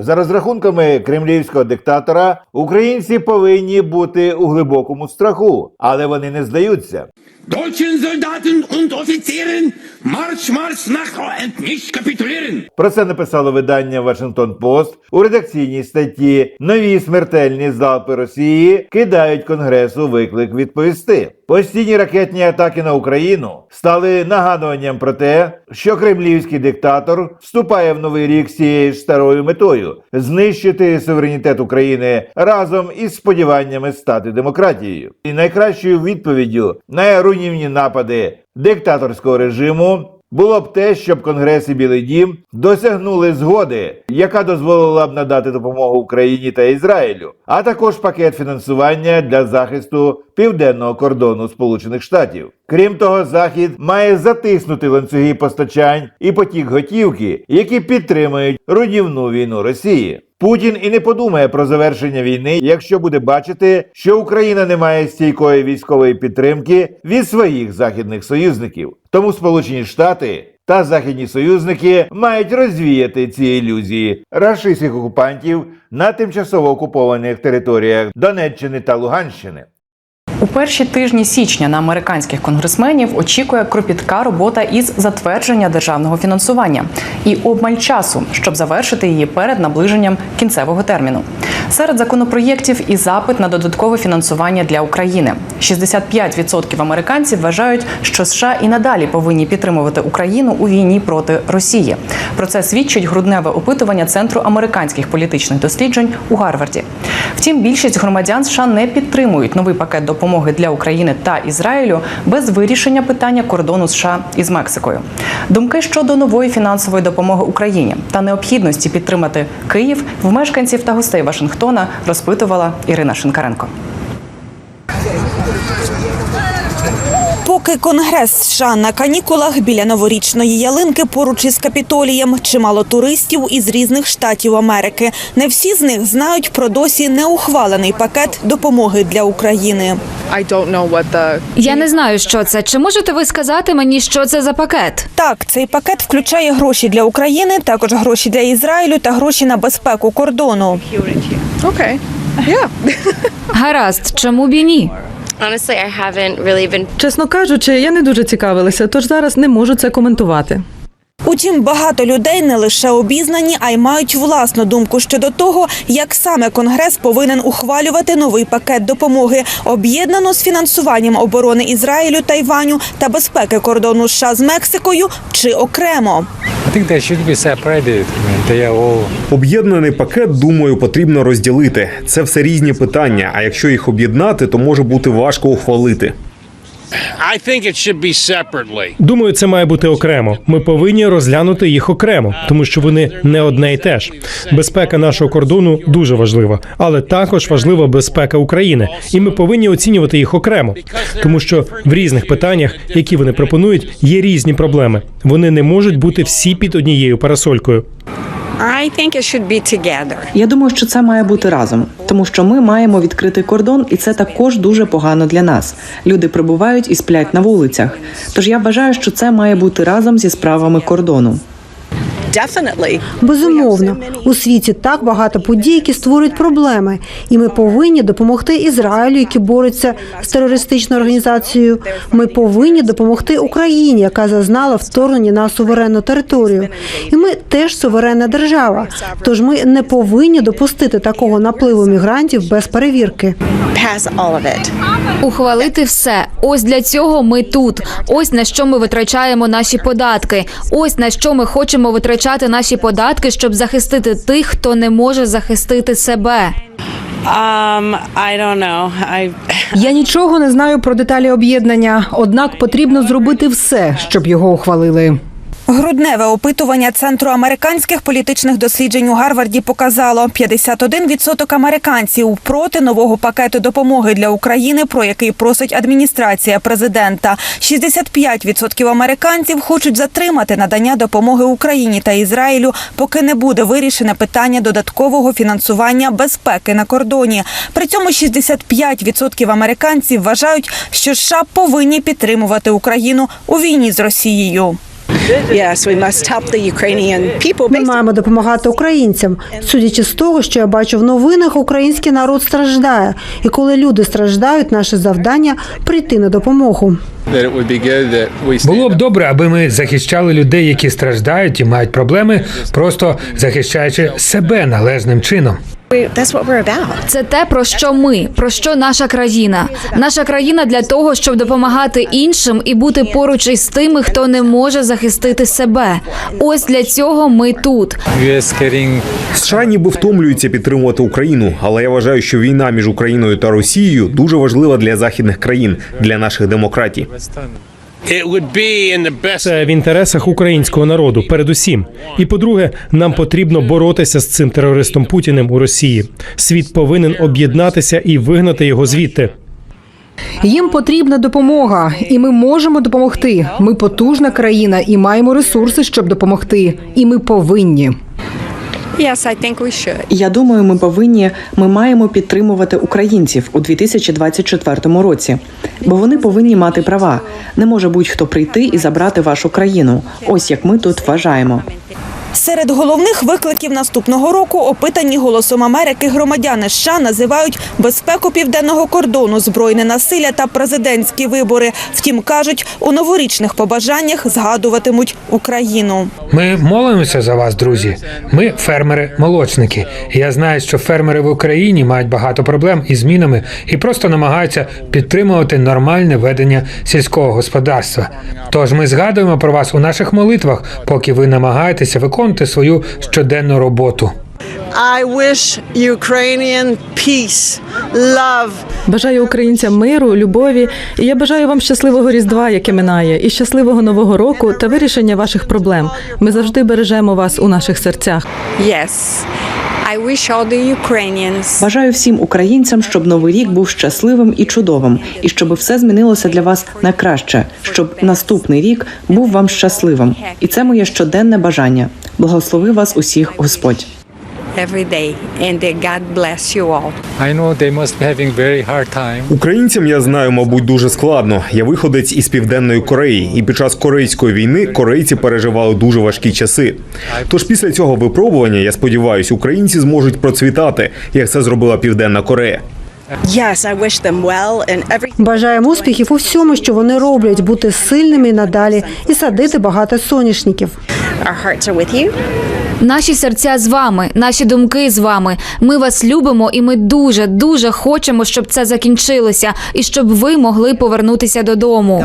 За розрахунками кремлівського диктатора, українці повинні бути у глибокому страху, але вони не здаються. Deutschen Soldaten und Offizieren, Marsch nach und nicht kapitulieren! Про це написало видання Вашингтон Пост у редакційній статті. Нові смертельні залпи Росії кидають Конгресу виклик відповісти. Постійні ракетні атаки на Україну стали нагадуванням про те, що кремлівський диктатор вступає в новий рік з цією ж старою метою знищити суверенітет України разом із сподіваннями стати демократією. І найкращою відповіддю на руйнівні напади диктаторського режиму було б те, щоб Конгрес і Білий Дім досягнули згоди, яка дозволила б надати допомогу Україні та Ізраїлю, а також пакет фінансування для захисту південного кордону Сполучених Штатів. Крім того, Захід має затиснути ланцюги постачань і потік готівки, які підтримують руйнівну війну Росії. Путін і не подумає про завершення війни, якщо буде бачити, що Україна не має стійкої військової підтримки від своїх західних союзників. Тому Сполучені Штати та західні союзники мають розвіяти ці ілюзії рашистських окупантів на тимчасово окупованих територіях Донеччини та Луганщини. У перші тижні січня на американських конгресменів очікує кропітка робота із затвердження державного фінансування і обмаль часу, щоб завершити її перед наближенням кінцевого терміну. Серед законопроєктів і запит на додаткове фінансування для України. 65% американців вважають, що США і надалі повинні підтримувати Україну у війні проти Росії. Про це свідчить грудневе опитування Центру американських політичних досліджень у Гарварді. Втім, більшість громадян США не підтримують новий пакет допомоги для України та Ізраїлю без вирішення питання кордону США із Мексикою. Думки щодо нової фінансової допомоги Україні та необхідності підтримати Київ в мешканців та гостей Вашингтона розпитувала Ірина Шинкаренко. Поки Конгрес США на канікулах біля новорічної ялинки поруч із Капітолієм, чимало туристів із різних штатів Америки. Не всі з них знають про досі неухвалений пакет допомоги для України. Я не знаю, що це. Чи можете ви сказати мені, що це за пакет? Так, цей пакет включає гроші для України, також гроші для Ізраїлю та гроші на безпеку кордону. okay. Yeah. Гаразд, чому б і ні? Honestly, I haven't really been Чесно кажучи, я не дуже цікавилася, тож зараз не можу це коментувати. Утім, багато людей не лише обізнані, а й мають власну думку щодо того, як саме Конгрес повинен ухвалювати новий пакет допомоги, об'єднано з фінансуванням оборони Ізраїлю, Тайваню та безпеки кордону США з Мексикою чи окремо. Об'єднаний пакет, думаю, потрібно розділити. Це все різні питання. А якщо їх об'єднати, то може бути важко ухвалити. Думаю, це має бути окремо. Ми повинні розглянути їх окремо, тому що вони не одне й те ж. Безпека нашого кордону дуже важлива, але також важлива безпека України, і ми повинні оцінювати їх окремо, тому що в різних питаннях, які вони пропонують, є різні проблеми. Вони не можуть бути всі під однією парасолькою. Я думаю, що це має бути разом, тому що ми маємо відкритий кордон, і це також дуже погано для нас. Люди прибувають і сплять на вулицях. Тож я вважаю, що це має бути разом зі справами кордону. Безумовно, у світі так багато подій, які створюють проблеми, і ми повинні допомогти Ізраїлю, який бореться з терористичною організацією. Ми повинні допомогти Україні, яка зазнала вторгнення на суверенну територію. І ми теж суверенна держава. Тож ми не повинні допустити такого напливу мігрантів без перевірки. Pass all of it. Ухвалити все. Ось для цього ми тут. Ось на що ми витрачаємо наші податки. Ось на що ми хочемо витрачати наші податки, щоб захистити тих, хто не може захистити себе. Um, I don't know. I Я нічого не знаю про деталі об'єднання, однак потрібно зробити все, щоб його ухвалили. Грудневе опитування Центру американських політичних досліджень у Гарварді показало 51% американців проти нового пакету допомоги для України, про який просить адміністрація президента. 65% американців хочуть затримати надання допомоги Україні та Ізраїлю, поки не буде вирішене питання додаткового фінансування безпеки на кордоні. При цьому 65% американців вважають, що США повинні підтримувати Україну у війні з Росією. Yes, we must help the Ukrainian people. Ми маємо допомагати українцям. Судячи з того, що я бачу в новинах, український народ страждає. І коли люди страждають, наше завдання прийти на допомогу. Було б добре, аби ми захищали людей, які страждають і мають проблеми, просто захищаючи себе належним чином. That's what we're about. Це те, про що ми, про що наша країна. Наша країна для того, щоб допомагати іншим і бути поруч із тими, хто не може захистити себе. Ось для цього ми тут. США ніби втомлюються підтримувати Україну, але я вважаю, що війна між Україною та Росією дуже важлива для західних країн, для наших демократій. It would be in the best Це в інтересах українського народу, передусім. І по-друге, нам потрібно боротися з цим терористом Путіним у Росії. Світ повинен об'єднатися і вигнати його звідти. Їм потрібна допомога, і ми можемо допомогти. Ми потужна країна і маємо ресурси, щоб допомогти. І ми повинні. Yes, I think we should. Я думаю, ми повинні, ми маємо підтримувати українців у 2024 році, бо вони повинні мати права. Не може будь-хто прийти і забрати вашу країну. Ось як ми тут вважаємо. Серед головних викликів наступного року опитані голосом Америки громадяни США називають безпеку південного кордону, збройне насилля та президентські вибори. Втім, кажуть, у новорічних побажаннях згадуватимуть Україну. Ми молимося за вас, друзі. Ми фермери-молочники. Я знаю, що фермери в Україні мають багато проблем із змінами і просто намагаються підтримувати нормальне ведення сільського господарства. Тож ми згадуємо про вас у наших молитвах, поки ви намагаєтеся виконувати свою щоденну роботу. I wish Ukrainian peace, love. Бажаю українцям миру, любові. І я бажаю вам щасливого Різдва, яке минає, і щасливого нового року та вирішення ваших проблем. Ми завжди бережемо вас у наших серцях. Yes. I wish all the Ukrainians Бажаю всім українцям, щоб новий рік був щасливим і чудовим, і щоб все змінилося для вас на краще, щоб наступний рік був вам щасливим. І це моє щоденне бажання. Благослови вас усіх, Господь. Every day, and God bless you all. I know they must be having very hard time. Українцям я знаю, мабуть, дуже складно. Я виходець із південної Кореї, і під час корейської війни корейці переживали дуже важкі часи. Тож після цього випробування, я сподіваюся, українці зможуть процвітати, як це зробила Південна Корея. Yes, I wish them well and every Бажаємо успіхів у всьому, що вони роблять, бути сильними надалі і садити багато соняшників. Наші серця з вами, наші думки з вами. Ми вас любимо, і ми дуже, дуже хочемо, щоб це закінчилося, і щоб ви могли повернутися додому.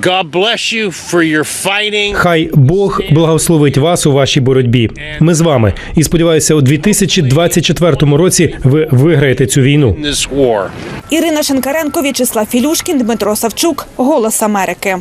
God bless you for your fighting. Хай Бог благословить вас у вашій боротьбі. Ми з вами і сподіваюся, у 2024 році ви виграєте цю війну. Ірина Шенкаренко, В'ячеслав Філюшкін, Дмитро Савчук. Голос Америки.